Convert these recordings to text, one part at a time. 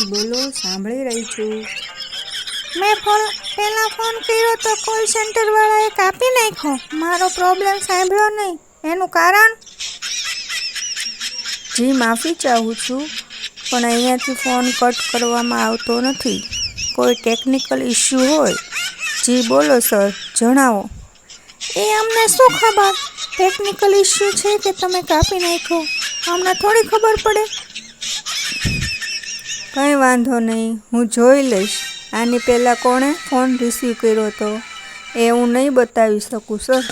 બોલો, સાંભળી રહી છું. મેં ફોન, પહેલા ફોન કર્યો તો કોલ સેન્ટર વાળાએ કાપી નાખ્યો. મારો પ્રોબ્લેમ સાંભળ્યો નહીં. એનું કારણ? જી, માફી ચાહું છું, પણ અહીંયાથી ફોન કટ કરવામાં આવતો નથી. કોઈ ટેકનિકલ ઇસ્યુ હોય? જી, બોલો સર જણાવો. એ અમને શું ખબર? ટેકનિકલ ઇસ્યુ છે કે તમે કાપી નાખ્યો? અમને થોડી ખબર પડે. કંઈ વાંધો નહીં હું જોઈ લઈશ. આની પહેલાં કોણે ફોન રિસીવ કર્યો હતો એ હું નહીં બતાવી શકું સર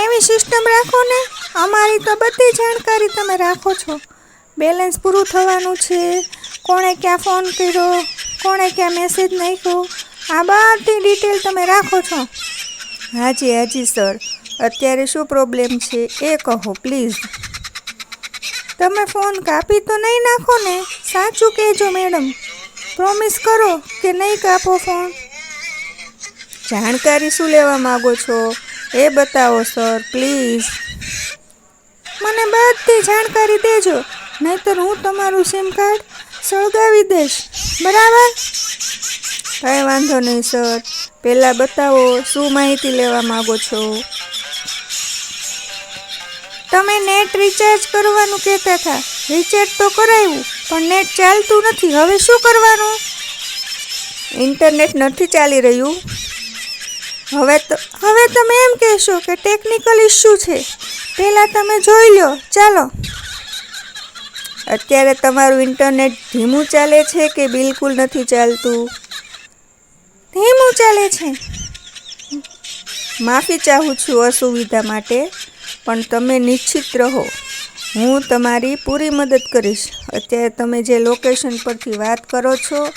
એવી સિસ્ટમ રાખો ને. અમારી તો બધી જાણકારી તમે રાખો છો. બેલેન્સ પૂરું થવાનું છે. કોણે ક્યાં ફોન કર્યો? કોણે ક્યાં મેસેજ નાખ્યો? આ બધી ડિટેલ તમે રાખો છો. હાજી હાજી સર અત્યારે શું પ્રોબ્લેમ છે? એ કહો પ્લીઝ તમે ફોન કાપી તો નહીં નાખો ને? સાચું કહેજો મેડમ. પ્રોમિસ કરો કે નહીં કાપો ફોન. જાણકારી શું લેવા માગો છો? એ બતાવો, સર, પ્લીઝ. મને બધી જાણકારી દેજો. નહીતર હું તમારું સિમ કાર્ડ સળગાવી દઈશ. બરાબર? કાંઈ વાંધો નહીં, સર. પહેલાં બતાવો, શું માહિતી લેવા માગો છો? તમે નેટ રિચાર્જ કરવાનું કહેતા હતા. રિચાર્જ તો કરાવ્યું પણ નેટ ચાલતું નથી. હવે શું કરવાનું? ઇન્ટરનેટ નથી ચાલી રહ્યું. હવે તો, હવે તમે એમ કહેશો કે ટેકનિકલ ઇસ્યુ છે. પહેલાં તમે જોઈ લો, ચાલો. અત્યારે તમારું ઇન્ટરનેટ ધીમું ચાલે છે કે બિલકુલ નથી ચાલતું? ધીમું ચાલે છે. માફી ચાહું છું અસુવિધા માટે, પણ તમે નિશ્ચિત રહો. હું તમારી પૂરી મદદ કરીશ. અત્યારે તમે જે લોકેશન પરથી વાત કરો છો,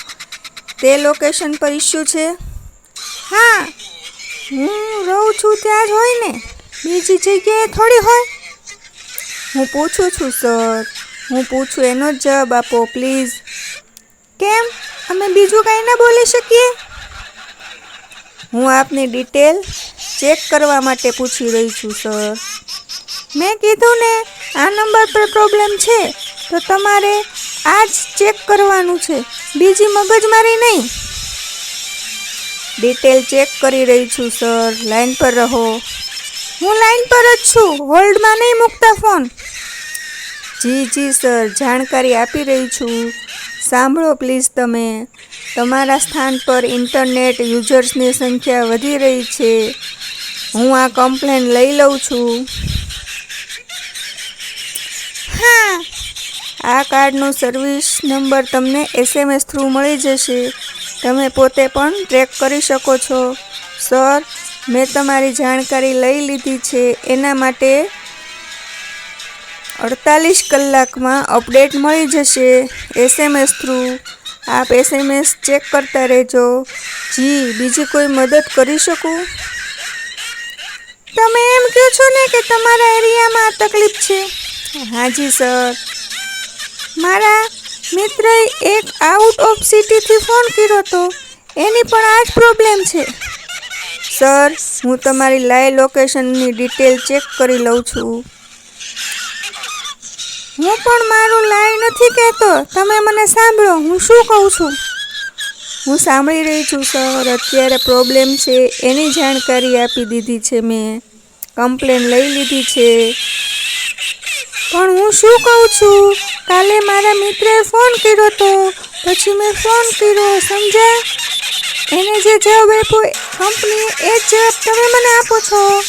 તે લોકેશન પર ઇસ્યુ છે? હા, હું રહું છું ત્યાં જ હોય ને, બીજી જગ્યાએ થોડી હોય. હું પૂછું છું, સર. હું પૂછું, એનો જ જવાબ આપો પ્લીઝ કેમ? અમે બીજું કાંઈ ના બોલી શકીએ? હું આપની ડિટેલ ચેક કરવા માટે પૂછી રહી છું, સર. મેં કીધું ને, આ નંબર પર પ્રોબ્લેમ છે, તો તમારે આ જ ચેક કરવાનું છે. બીજી મગજમારી નહીં. ડિટેલ ચેક કરી રહી છું, સર. લાઈન પર રહો. હું લાઈન પર જ છું. હોલ્ડમાં નહીં મૂકતા ફોન. જી જી, સર. જાણકારી આપી રહી છું. સાંભળો પ્લીઝ તમે. તમારા સ્થાન પર ઇન્ટરનેટ યુઝર્સની સંખ્યા વધી રહી છે. હું આ કમ્પ્લેન લઈ લઉં છું. હા. આ કાર્ડનો સર્વિસ નંબર તમને એસએમએસ થ્રુ મળી જશે. તમે પોતે પણ ટ્રેક કરી શકો છો. સર મેં તમારી જાણકારી લઈ લીધી છે. એના માટે અડતાલીસ કલાકમાં અપડેટ મળી જશે એસએમએસ થ્રુ આપ એસએમએસ ચેક કરતા રહેજો. જી બીજી કોઈ મદદ કરી શકું? કે તમારા એરિયામાં તકલીફ છે? હાજી, સર. મારા મિત્રએ એક આઉટ ઓફ સિટીથી ફોન કર્યો હતો એની પણ આ જ પ્રોબ્લેમ છે. સર, હું તમારી લાઈવ લોકેશનની ડિટેલ ચેક કરી લઉં છું. હું પણ મારું લાઈ નથી કહેતો. તમે મને સાંભળો, હું શું કહું છું? હું સાંભળી રહી છું, સર. અત્યારે પ્રોબ્લેમ છે, એની જાણકારી આપી દીધી છે મેં. કમ્પ્લેન લઈ લીધી છે. પણ હું શું કહું છું? કાલે મારા મિત્રએ ફોન કર્યો હતો પછી મેં ફોન કર્યો, સમજ્યા? એને જે જવાબ આપ્યો કંપની એ જ જવાબ તમે મને આપો છો.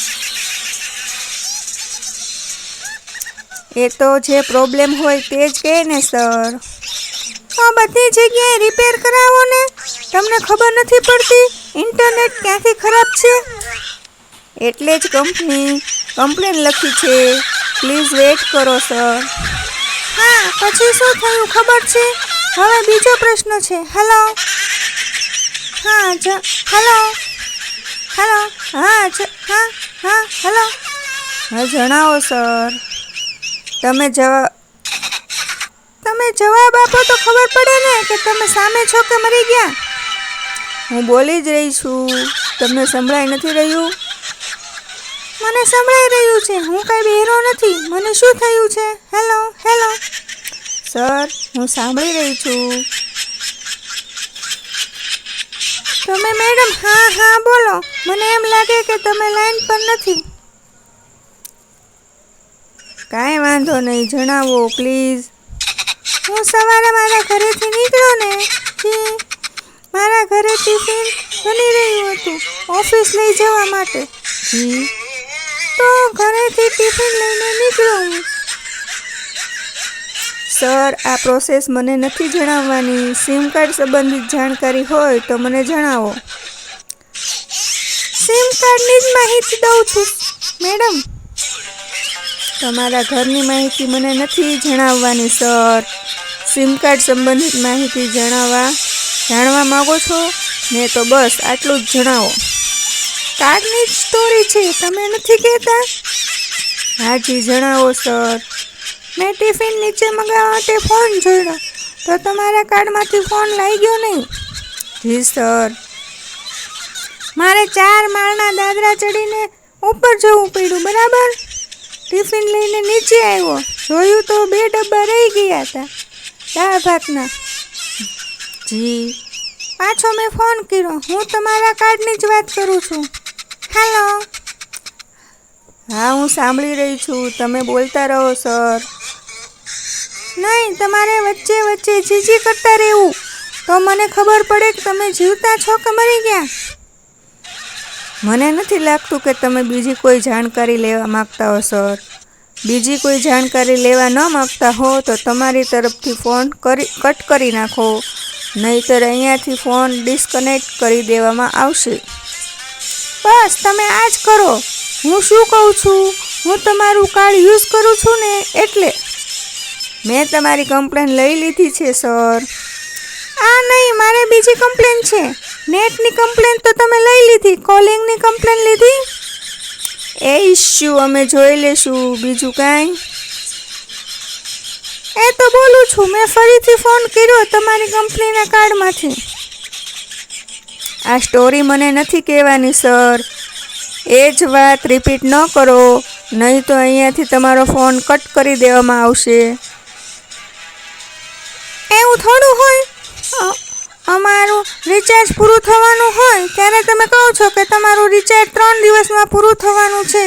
એ તો જે પ્રોબ્લેમ હોય તે જ કહે ને, સર. આ બધી જગ્યાએ રિપેર કરાવો ને. તમને ખબર નથી પડતી? ઇન્ટરનેટ ક્યાંથી ખરાબ છે? એટલે જ કંપની કમ્પ્લેન લખી છે. પ્લીઝ વેઇટ કરો સર હા પછી શું થયું ખબર છે? હવે બીજો પ્રશ્ન છે. હેલો હા જ હેલો હેલો હા જ હા હા હેલો હા જણાવો સર તમે જવાબ તમે જવાબ આપો તો ખબર પડે ને કે તમે સામે છો કે મરી ગયા? હું બોલી જ રહી છું. તમને સંભળાઈ નથી રહ્યું? મને સંભળાઈ રહ્યું છે. હું કાંઈ બહેરો નથી. મને શું થયું છે? હેલો હેલો સર હું સાંભળી રહી છું. તમે મેડમ હા હા, બોલો. મને એમ લાગે કે તમે લાઈન પર નથી. કાંઈ વાંધો નહીં, જણાવો પ્લીઝ હું સવારે મારા ઘરેથી નીકળ્યો ને મારા ઘરે ટિફિન બની રહ્યું હતું, ઓફિસ લઈ જવા માટે. જી. તો ઘરેથી ટિફિન લઈને નીકળું. સર, આ પ્રોસેસ મને નથી જણાવવાની. સિમ કાર્ડ સંબંધિત જાણકારી હોય તો મને જણાવો. સિમ કાર્ડની જ માહિતી દઉં છું, મેડમ. તમારા ઘરની માહિતી મને નથી જણાવવાની, સર. સિમ કાર્ડ સંબંધિત માહિતી જણાવવા, જાણવા માગો છો? ને તો બસ આટલું જ જણાવો. કાર્ડની જ સ્ટોરી છે, તમે નથી કહેતા? હાજી, જણાવો સર મેં ટિફિન નીચે મંગાવવા માટે ફોન જોયો. તો તમારા કાર્ડમાંથી ફોન લાગી ગયો નહીં? જી સર મારે ચાર માળના દાદરા ચડીને ઉપર જવું પડ્યું, બરાબર? ટિફિન લઈને નીચે આવ્યો. જોયું તો બે ડબ્બા રહી ગયા હતા, દાળ ભાતના. જી. પાછો મેં ફોન કર્યો. હું તમારા કાર્ડની જ વાત કરું છું. હેલો હા, હું સાંભળી રહી છું. તમે બોલતા રહો, સર. નહીં, તમારે વચ્ચે વચ્ચે જીજી કરતા રહેવું. તો મને ખબર પડે કે તમે જીવતા છો કે મરી ગયા. મને નથી લાગતું કે તમે બીજી કોઈ જાણકારી લેવા માગતા હો, સર. બીજી કોઈ જાણકારી લેવા ન માગતા હો, તો તમારી તરફથી ફોન કરી, કટ કરી નાખો. નહીંતર અહીંયાથી ફોન ડિસ્કનેક્ટ કરી દેવામાં આવશે. બસ તમે આ જ કરો. હું શું કહું છું? હું તમારું કાર્ડ યુઝ કરું છું ને એટલે. મેં તમારી કમ્પ્લેન લઈ લીધી છે, સર. આ નહીં, મારે બીજી કમ્પ્લેન છે. નેટની કમ્પ્લેન તો તમે લઈ લીધી. કોલિંગની કમ્પ્લેન લીધી? એ ઇસ્યુ અમે જોઈ લેશું. બીજું કાંઈ? એ તો બોલું છું. મેં ફરીથી ફોન કર્યો તમારી કંપનીના કાર્ડમાંથી. આ સ્ટોરી મને નથી કહેવાની સર એ જ વાત રિપીટ ન કરો. નહીં તો અહીંયાથી તમારો ફોન કટ કરી દેવામાં આવશે. એવું થોડું હોય? અમારું રિચાર્જ પૂરું થવાનું હોય, ત્યારે તમે કહો છો કે તમારું રિચાર્જ ત્રણ દિવસમાં પૂરું થવાનું છે.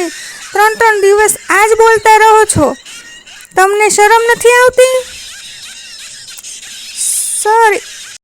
ત્રણ ત્રણ દિવસ આ જ બોલતા રહો છો. તમને શરમ નથી આવતી? સર